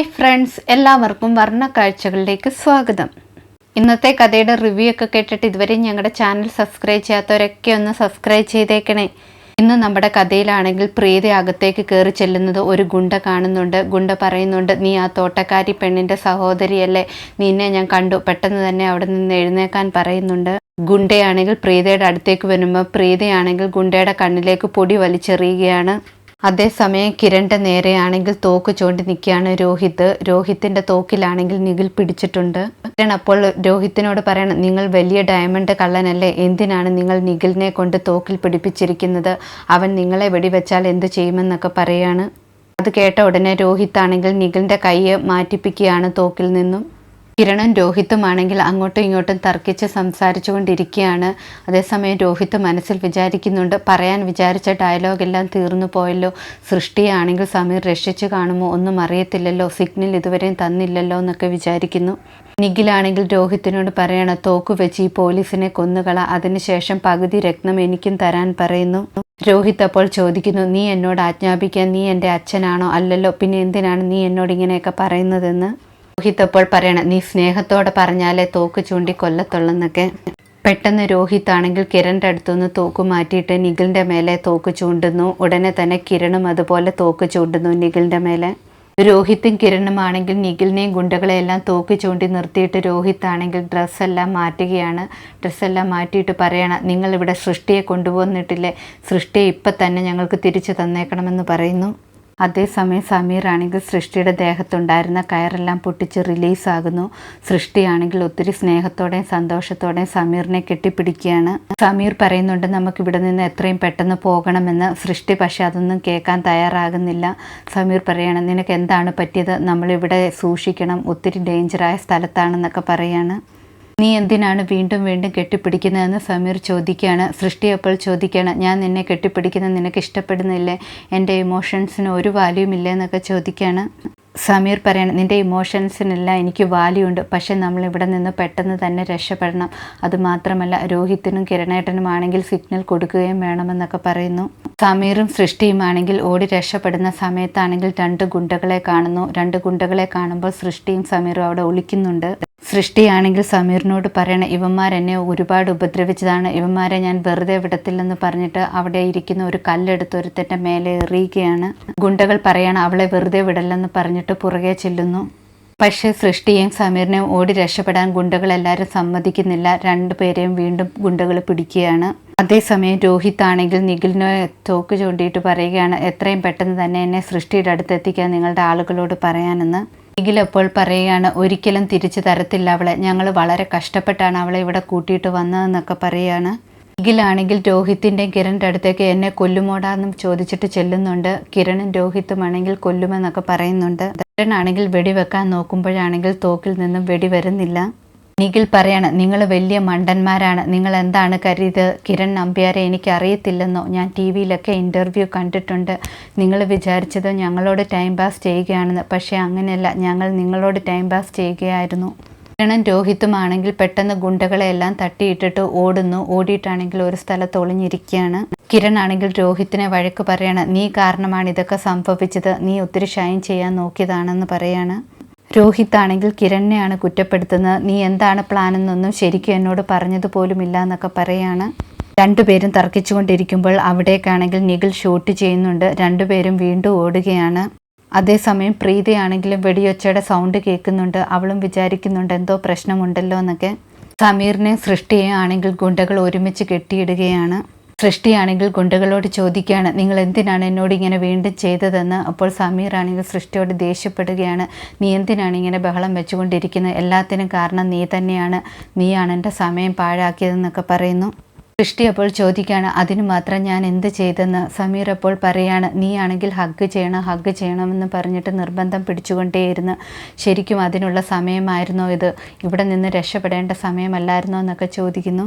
Hi friends എല്ലാവർക്കും വർണ കാഴ്ചകളിലേക്ക് സ്വാഗതം. ഇന്നത്തെ കഥയുടെ റിവ്യൂ ഒക്കെ കേട്ടിട്ട് ഇതുവരെ ഞങ്ങളുടെ ചാനൽ സബ്സ്ക്രൈബ് ചെയ്യാത്തവരൊക്കെ ഒന്ന് സബ്സ്ക്രൈബ് ചെയ്തേക്കണേ. ഇന്ന് നമ്മുടെ കഥയിലാണെങ്കിൽ പ്രീതി അകത്തേക്ക് കയറി ചെല്ലുന്നത് ഒരു ഗുണ്ട കാണുന്നുണ്ട്. ഗുണ്ട പറയുന്നുണ്ട് നീ ആ തോട്ടക്കാരി പെണ്ണിന്റെ സഹോദരിയല്ലേ? നിന്നെ ഞാൻ കണ്ടു. പെട്ടെന്ന് തന്നെ അവിടെ നിന്ന് എഴുന്നേക്കാൻ പറയുന്നുണ്ട്. ഗുണ്ടയാണെങ്കിൽ പ്രീതയുടെ അടുത്തേക്ക് വരുമ്പോൾ പ്രീതയാണെങ്കിൽ ഗുണ്ടയുടെ കണ്ണിലേക്ക് പൊടി വലിച്ചെറിയുകയാണ്. അതേസമയം കിരണിന്റെ നേരെയാണെങ്കിൽ തോക്ക് ചൂണ്ടി നിൽക്കുകയാണ് രോഹിത്. രോഹിത്തിന്റെ തോക്കിലാണെങ്കിൽ നിഖിൽ പിടിച്ചിട്ടുണ്ട്. കിരൺ അപ്പോൾ രോഹിത്തിനോട് പറയണം നിങ്ങൾ വലിയ ഡയമണ്ട് കള്ളനല്ലേ? എന്തിനാണ് നിങ്ങൾ നിഖിലിനെ കൊണ്ട് തോക്കിൽ പിടിപ്പിച്ചിരിക്കുന്നത്? അവൻ നിങ്ങളെ വെടിവെച്ചാൽ എന്ത് ചെയ്യുമെന്നൊക്കെ പറയാണ്. അത് കേട്ട ഉടനെ രോഹിത്താണെങ്കിൽ നിഖിലിന്റെ കൈ മാറ്റിപ്പിക്കുകയാണ് തോക്കിൽ നിന്നും. കിരണും രോഹിത്തുമാണെങ്കിൽ അങ്ങോട്ടും ഇങ്ങോട്ടും തർക്കിച്ച് സംസാരിച്ചു കൊണ്ടിരിക്കുകയാണ് അതേസമയം രോഹിത്ത് മനസ്സിൽ വിചാരിക്കുന്നുണ്ട് പറയാൻ വിചാരിച്ച ഡയലോഗെല്ലാം തീർന്നു പോയല്ലോ. സൃഷ്ടിയാണെങ്കിൽ സമീർ രക്ഷിച്ചു കാണുമോ? ഒന്നും അറിയത്തില്ലല്ലോ. സിഗ്നൽ ഇതുവരെയും തന്നില്ലല്ലോ എന്നൊക്കെ വിചാരിക്കുന്നു. നിഖിലാണെങ്കിൽ രോഹിത്തിനോട് പറയണം തോക്ക് വെച്ച് ഈ പോലീസിനെ കൊന്നുകള. അതിനുശേഷം പകുതി രക്തം എനിക്കും തരാൻ പറയുന്നു. രോഹിത് അപ്പോൾ ചോദിക്കുന്നു നീ എന്നോട് ആജ്ഞാപിക്കാൻ നീ എന്റെ അച്ഛനാണോ? അല്ലല്ലോ. പിന്നെ എന്തിനാണ് നീ എന്നോട് ഇങ്ങനെയൊക്കെ പറയുന്നതെന്ന്? രോഹിത് അപ്പോൾ പറയണം നീ സ്നേഹത്തോടെ പറഞ്ഞാലേ തോക്ക് ചൂണ്ടി കൊല്ലത്തുള്ളെന്നൊക്കെ. പെട്ടെന്ന് രോഹിത് ആണെങ്കിൽ കിരണിന്റെ അടുത്തുനിന്ന് തോക്ക് മാറ്റിയിട്ട് നിഖിലിന്റെ മേലെ തോക്ക് ചൂണ്ടുന്നു. ഉടനെ തന്നെ കിരണും അതുപോലെ തോക്ക് ചൂണ്ടുന്നു നിഖിലിന്റെ മേലെ. രോഹിത്തും കിരണും ആണെങ്കിൽ നിഖിലിനെയും ഗുണ്ടകളെയെല്ലാം തോക്ക് ചൂണ്ടി നിർത്തിയിട്ട് രോഹിത് ആണെങ്കിൽ ഡ്രസ്സെല്ലാം മാറ്റുകയാണ്. ഡ്രസ്സെല്ലാം മാറ്റിയിട്ട് പറയണം നിങ്ങളിവിടെ സൃഷ്ടിയെ കൊണ്ടുപോന്നിട്ടില്ലേ? സൃഷ്ടിയെ ഇപ്പം തന്നെ ഞങ്ങൾക്ക് തിരിച്ചു തന്നേക്കണമെന്ന് പറയുന്നു. അതേസമയം സമീർ ആണെങ്കിൽ സൃഷ്ടിയുടെ ദേഹത്തുണ്ടായിരുന്ന കയറെല്ലാം പൊട്ടിച്ച് റിലീസാകുന്നു. സൃഷ്ടിയാണെങ്കിൽ ഒത്തിരി സ്നേഹത്തോടെയും സന്തോഷത്തോടെയും സമീറിനെ കെട്ടിപ്പിടിക്കുകയാണ്. സമീർ പറയുന്നുണ്ട് നമുക്ക് ഇവിടെ നിന്ന് എത്രയും പെട്ടെന്ന് പോകണമെന്ന്. സൃഷ്ടി പക്ഷെ അതൊന്നും കേൾക്കാൻ തയ്യാറാകുന്നില്ല. സമീർ പറയാണ് നിനക്ക് എന്താണ് പറ്റിയത്? നമ്മളിവിടെ സൂക്ഷിക്കണം. ഒത്തിരി ഡേഞ്ചറായ സ്ഥലത്താണെന്നൊക്കെ പറയാണ്. നീ എന്തിനാണ് വീണ്ടും വീണ്ടും കെട്ടിപ്പിടിക്കുന്നതെന്ന് സമീർ ചോദിക്കുകയാണ്. സൃഷ്ടി അപ്പോൾ ചോദിക്കുകയാണ് ഞാൻ നിന്നെ കെട്ടിപ്പിടിക്കുന്നത് നിനക്ക് ഇഷ്ടപ്പെടുന്നില്ലേ? എന്റെ ഇമോഷൻസിന് ഒരു വാല്യൂം ഇല്ലേ? എന്നൊക്കെ ചോദിക്കുകയാണ്. സമീർ പറയണം നിന്റെ ഇമോഷൻസിനെല്ലാം എനിക്ക് വാല്യൂ ഉണ്ട്. പക്ഷേ നമ്മൾ ഇവിടെ നിന്ന് പെട്ടെന്ന് തന്നെ രക്ഷപ്പെടണം. അതുമാത്രമല്ല രോഹിത്തിനും കിരണേട്ടനുമാണെങ്കിൽ സിഗ്നൽ കൊടുക്കുകയും വേണമെന്നൊക്കെ പറയുന്നു. സമീറും സൃഷ്ടിയുമാണെങ്കിൽ ഓടി രക്ഷപ്പെടുന്ന സമയത്താണെങ്കിൽ രണ്ട് ഗുണ്ടകളെ കാണുന്നു. രണ്ട് ഗുണ്ടകളെ കാണുമ്പോൾ സൃഷ്ടിയും സമീറും അവിടെ ഒളിക്കുന്നുണ്ട്. സൃഷ്ടിയാണെങ്കിൽ സമീറിനോട് പറയണം ഇവന്മാരെന്നെ ഒരുപാട് ഉപദ്രവിച്ചതാണ്. ഇവന്മാരെ ഞാൻ വെറുതെ വിടത്തില്ലെന്ന് പറഞ്ഞിട്ട് അവിടെ ഇരിക്കുന്ന ഒരു കല്ലെടുത്ത് ഒരുത്തന്റെ മേലെ എറിയുകയാണ്. ഗുണ്ടകൾ പറയണം അവളെ വെറുതെ വിടല്ലെന്ന് പറഞ്ഞിട്ട് പുറകെ ചെല്ലുന്നു. പക്ഷേ സൃഷ്ടിയെയും സമീറിനെയും ഓടി രക്ഷപ്പെടാൻ ഗുണ്ടകൾ എല്ലാവരും സമ്മതിക്കുന്നില്ല. രണ്ടുപേരെയും വീണ്ടും ഗുണ്ടകൾ പിടിക്കുകയാണ്. അതേസമയം രോഹിത് ആണെങ്കിൽ നിഖിലിനെ തോക്ക് ചൂണ്ടിയിട്ട് പറയുകയാണ് എത്രയും പെട്ടെന്ന് തന്നെ എന്നെ സൃഷ്ടിയുടെ അടുത്തെത്തിക്കാൻ നിങ്ങളുടെ ആളുകളോട് പറയാനെന്ന്. നിഖിൽ അപ്പോൾ പറയുകയാണ് ഒരിക്കലും തിരിച്ചു തരത്തില്ല അവളെ. ഞങ്ങൾ വളരെ കഷ്ടപ്പെട്ടാണ് അവളെ ഇവിടെ കൂട്ടിയിട്ട് വന്നതെന്നൊക്കെ പറയുകയാണ്. നിഖിലാണെങ്കിൽ രോഹിത്തിന്റെയും കിരണിന്റെ അടുത്തേക്ക് എന്നെ കൊല്ലുമോടാന്നും ചോദിച്ചിട്ട് ചെല്ലുന്നുണ്ട്. കിരണും രോഹിത്തും ആണെങ്കിൽ കൊല്ലുമെന്നൊക്കെ പറയുന്നുണ്ട്. കിരണാണെങ്കിൽ വെടിവെക്കാൻ നോക്കുമ്പോഴാണെങ്കിൽ തോക്കിൽ നിന്നും വെടി വരുന്നില്ല. നിഖിൽ പറയാണ് നിങ്ങൾ വലിയ മണ്ടന്മാരാണ്. നിങ്ങൾ എന്താണ് കരുതിയത്? കിരൺ നമ്പ്യാരെ എനിക്ക് അറിയത്തില്ലെന്നോ ഞാൻ ടി വിയിലൊക്കെ ഇന്റർവ്യൂ കണ്ടിട്ടുണ്ട്. നിങ്ങൾ വിചാരിച്ചത് ഞങ്ങളോട് ടൈം പാസ് ചെയ്യുകയാണെന്ന്. പക്ഷേ അങ്ങനെയല്ല. ഞങ്ങൾ നിങ്ങളോട് ടൈം പാസ് ചെയ്യുകയായിരുന്നു. കിരണും രോഹിത്തുമാണെങ്കിൽ പെട്ടെന്ന് ഗുണ്ടകളെല്ലാം തട്ടിയിട്ടിട്ട് ഓടുന്നു. ഓടിയിട്ടാണെങ്കിൽ ഒരു സ്ഥലത്ത് ഒളിഞ്ഞിരിക്കുകയാണ്. കിരൺ ആണെങ്കിൽ രോഹിത്തിനെ വഴക്ക് പറയാണ് നീ കാരണമാണ് ഇതൊക്കെ സംഭവിച്ചത്. നീ ഒത്തിരി ഷൈൻ ചെയ്യാൻ നോക്കിയതാണെന്ന് പറയാണ്. രോഹിത് ആണെങ്കിൽ കിരണിനെയാണ് കുറ്റപ്പെടുത്തുന്നത്. നീ എന്താണ് പ്ലാൻ എന്നൊന്നും ശരിക്കും എന്നോട് പറഞ്ഞതുപോലുമില്ല എന്നൊക്കെ പറയാണ്. രണ്ടുപേരും തർക്കിച്ചുകൊണ്ടിരിക്കുമ്പോൾ അവിടേക്കാണെങ്കിൽ നിഖിൽ ഷൂട്ട് ചെയ്യുന്നുണ്ട്. രണ്ടുപേരും വീണ്ടും ഓടുകയാണ്. അതേസമയം പ്രീതിയാണെങ്കിലും വെടിയൊച്ചയുടെ സൗണ്ട് കേൾക്കുന്നുണ്ട്. അവളും വിചാരിക്കുന്നുണ്ട് എന്തോ പ്രശ്നമുണ്ടല്ലോ എന്നൊക്കെ. സമീറിനെ സൃഷ്ടിയെ ആണെങ്കിൽ ഗുണ്ടകൾ ഒരുമിച്ച് കെട്ടിയിടുകയാണ്. സൃഷ്ടിയാണെങ്കിൽ ഗുണ്ടകളോട് ചോദിക്കുകയാണ് നിങ്ങൾ എന്തിനാണ് എന്നോട് ഇങ്ങനെ വീണ്ടും ചെയ്തതെന്ന്? അപ്പോൾ സമീർ ആണെങ്കിൽ സൃഷ്ടിയോട് ദേഷ്യപ്പെടുകയാണ് നീ എന്തിനാണ് ഇങ്ങനെ ബഹളം വെച്ചുകൊണ്ടിരിക്കുന്നത്? എല്ലാത്തിനും കാരണം നീ തന്നെയാണ്. നീയാണ് എന്റെ സമയം പാഴാക്കിയതെന്നൊക്കെ പറയുന്നു. സൃഷ്ടി അപ്പോൾ ചോദിക്കുകയാണ് അതിനു മാത്രം ഞാൻ എന്ത് ചെയ്തെന്ന്? സമീർ അപ്പോൾ പറയാണ് നീ ആണെങ്കിൽ ഹഗ് ചെയ്യണം ഹഗ് ചെയ്യണമെന്ന് പറഞ്ഞിട്ട് നിർബന്ധം പിടിച്ചുകൊണ്ടേയിരുന്നു. ശരിക്കും അതിനുള്ള സമയമായിരുന്നോ ഇത്? ഇവിടെ നിന്ന് രക്ഷപ്പെടേണ്ട സമയമല്ലായിരുന്നോ? എന്നൊക്കെ ചോദിക്കുന്നു.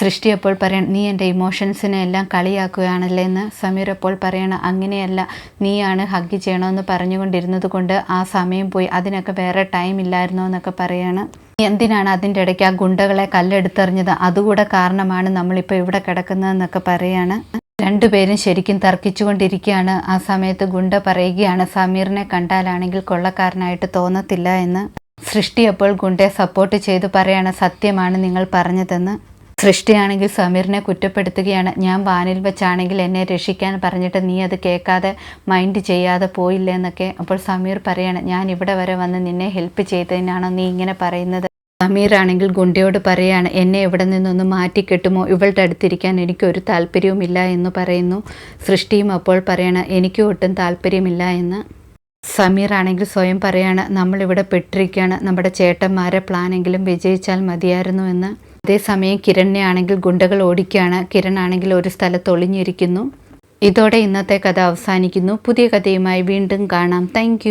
സൃഷ്ടി അപ്പോൾ പറയണം നീ എന്റെ ഇമോഷൻസിനെ എല്ലാം കളിയാക്കുകയാണല്ലേ? എന്ന് സമീർ അപ്പോൾ പറയണം അങ്ങനെയല്ല നീയാണ് ഹഗ് ചെയ്യണമെന്ന് പറഞ്ഞുകൊണ്ടിരുന്നത് കൊണ്ട് ആ സമയം പോയി അതിനൊക്കെ വേറെ ടൈം ഇല്ലായിരുന്നോ? എന്നൊക്കെ പറയാണ്. എന്തിനാണ് അതിന്റെ ഇടയ്ക്ക് ആ ഗുണ്ടകളെ കല്ലെടുത്തെറിഞ്ഞത്? അതുകൂടെ കാരണമാണ് നമ്മളിപ്പോൾ ഇവിടെ കിടക്കുന്നതെന്നൊക്കെ പറയാണ്. രണ്ടുപേരും ശരിക്കും തർക്കിച്ചുകൊണ്ടിരിക്കുകയാണ്. ആ സമയത്ത് ഗുണ്ട പറയുകയാണ് സമീറിനെ കണ്ടാലാണെങ്കിൽ കൊള്ളക്കാരനായിട്ട് തോന്നത്തില്ല എന്ന്. സൃഷ്ടി അപ്പോൾ ഗുണ്ടയെ സപ്പോർട്ട് ചെയ്ത് പറയാണ് സത്യമാണ് നിങ്ങൾ പറഞ്ഞതെന്ന്. സൃഷ്ടിയാണെങ്കിൽ സമീറിനെ കുറ്റപ്പെടുത്തുകയാണ്. ഞാൻ വാനിൽ വെച്ചാണെങ്കിൽ എന്നെ രക്ഷിക്കാൻ പറഞ്ഞിട്ട് നീ അത് കേൾക്കാതെ മൈൻഡ് ചെയ്യാതെ പോയില്ലേ എന്നൊക്കെ അപ്പോൾ സമീർ പറയാണ് ഞാൻ ഇവിടെ വരെ വന്ന് നിന്നെ ഹെൽപ്പ് ചെയ്തതിനാണോ നീ ഇങ്ങനെ പറയുന്നത്? സമീർ ആണെങ്കിൽ ഗുണ്ടയോട് പറയാണ് എന്നെ ഇവിടെ നിന്നൊന്ന് മാറ്റിക്കെട്ടുമോ ഇവളുടെ അടുത്തിരിക്കാൻ എനിക്കൊരു താല്പര്യവുമില്ല എന്ന് പറയുന്നു. സൃഷ്ടിയും അപ്പോൾ പറയണ എനിക്കും ഒട്ടും താല്പര്യമില്ല എന്ന്. സമീർ ആണെങ്കിൽ സ്വയം പറയാണ് നമ്മളിവിടെ പെട്ടിരിക്കുകയാണ്. നമ്മുടെ ചേട്ടന്മാരെ പ്ലാനെങ്കിലും വിജയിച്ചാൽ മതിയായിരുന്നു എന്ന്. അതേസമയം കിരണിനെ ആണെങ്കിൽ ഗുണ്ടകൾ ഓടിക്കുകയാണ്. കിരൺ ആണെങ്കിൽ ഒരു സ്ഥലത്ത് ഒളിഞ്ഞിരിക്കുന്നു. ഇതോടെ ഇന്നത്തെ കഥ അവസാനിക്കുന്നു. പുതിയ കഥയുമായി വീണ്ടും കാണാം. താങ്ക്